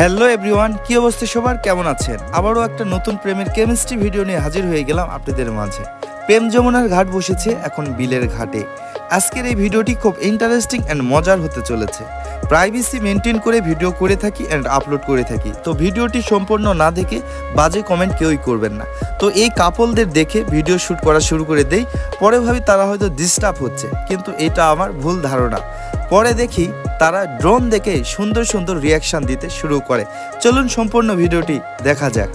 Hello everyone, কি অবস্থা সবার? কেমন আছেন? আবারও একটা নতুন প্রেমের কেমিস্ট্রি ভিডিও নিয়ে হাজির হয়ে গেলাম আপনাদের মাঝে। প্রেম যমুনার ঘাট বসেছে, এখন বিলের ঘাটে। আজকের এই ভিডিওটি খুব ইন্টারেস্টিং অ্যান্ড মজার হতে চলেছে। প্রাইভেসি মেনটেন করে ভিডিও করে থাকি অ্যান্ড আপলোড করে থাকি। তো ভিডিওটি সম্পূর্ণ না দেখে বাজে কমেন্ট কেউই করবেন না। তো এই কাপলদের দেখে ভিডিও শ্যুট করা শুরু করে দেই, পরে ভাবি তারা হয়তো ডিস্টার্ব হচ্ছে, কিন্তু এটা আমার ভুল ধারণা। পরে দেখি তারা ড্রোন দেখে সুন্দর সুন্দর রিয়াকশন দিতে শুরু করে। চলুন সম্পূর্ণ ভিডিওটি দেখা যাক।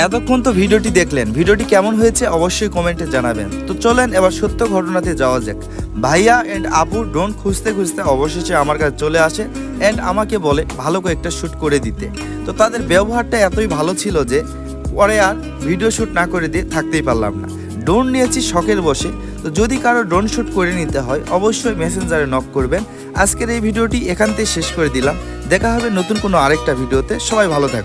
এতক্ষণ তো ভিডিওটি দেখলেন। ভিডিওটি কেমন হয়েছে অবশ্যই কমেন্টে জানাবেন। তো চলেন এবার সত্য ঘটনাতে যাওয়া যাক। ভাইয়া অ্যান্ড আপু ড্রোন খুঁজতে খুঁজতে অবশেষে আমার কাছে চলে আসে অ্যান্ড আমাকে বলে, ভালো করে একটা শ্যুট করে দিতে। তো তাদের ব্যবহারটা এতই ভালো ছিল যে, পরে আর ভিডিও শ্যুট না করে দিয়ে থাকতেই পারলাম না। ড্রোন নিয়েছি শখের বসে তো যদি কারও ড্রোন শ্যুট করে নিতে হয়, অবশ্যই মেসেঞ্জারে নক করবেন। আজকের এই ভিডিওটি এখান থেকে শেষ করে দিলাম। দেখা হবে নতুন কোনো আরেকটা ভিডিওতে। সবাই ভালো থাকবে